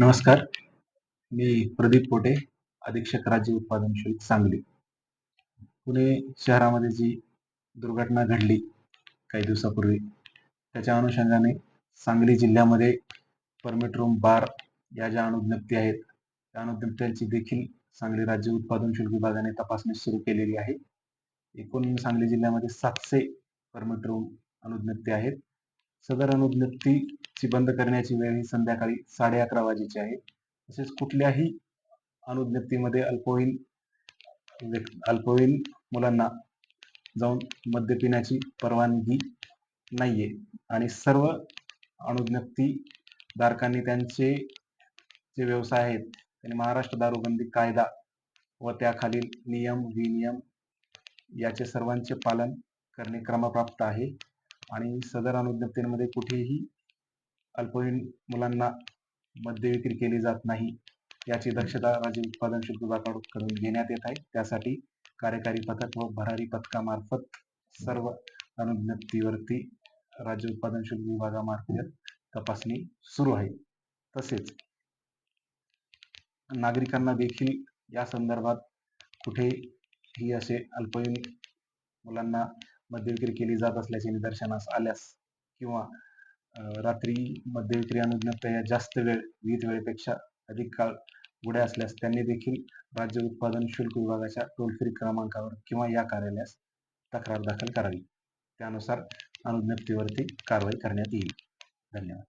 नमस्कार. मी प्रदीप पोटे अधीक्षक राज्य उत्पादन शुल्क सांगली. पुणे शहरामध्ये जी दुर्घटना घडली काही दिवसापूर्वी त्याच्या अनुषंगाने सांगली जिल्ह्यामध्ये परमिट रूम बार या ज्या अनुज्ञप्ती आहेत त्या अनुज्ञप्त्यांची देखील सांगली राज्य उत्पादन शुल्क विभागाने तपासणी सुरू केलेली आहे. एकूण सांगली जिल्ह्यामध्ये सातशे परमिट रूम अनुज्ञप्ती आहेत. सदर अनुज्ञप्तीची बंद करण्याची वेळ ही संध्याकाळी साडे अकरा वाजेची आहे. तसेच कुठल्याही अनुज्ञप्तीमध्ये अल्पवयीन म्हणजे अल्पवयीन मुलांना. जाऊन मद्य पिण्याची परवानगी नाहीये. आणि सर्व अनुज्ञप्ती धारकांनी त्यांचे जे व्यवसाय आहेत त्यांनी महाराष्ट्र दारूबंदी कायदा व त्याखालील नियम विनियम याचे सर्वांचे पालन करणे क्रमप्राप्त आहे. आणि सदर अनुज्ञप्तींमध्ये कुठेही अल्पवयीन मुलांना मद्य विक्री केली जात नाही. याची दक्षता राज्य उत्पादन शुल्क विभागाकडून घेण्यात येत आहे. त्यासाठी कार्यकारी पथक व भरारी पथकामार्फत सर्व अनुज्ञप्तीवरती राज्य उत्पादन शुल्क विभागामार्फत तपासणी सुरू आहे. तसेच नागरिकांना देखील या संदर्भात कुठेही असे अल्पवयीन मुलांना मद्यविक्री केली जात असल्याचे निदर्शनास आल्यास किंवा रात्री मद्यविक्री अनुज्ञप्त या जास्त वेळ विहित वेळेपेक्षा अधिक काळ उघड्या असल्यास त्यांनी देखील राज्य उत्पादन शुल्क विभागाच्या टोल फ्री क्रमांकावर किंवा या कार्यालयास तक्रार दाखल करावी. त्यानुसार अनुज्ञप्तीवरती कारवाई करण्यात येईल. धन्यवाद.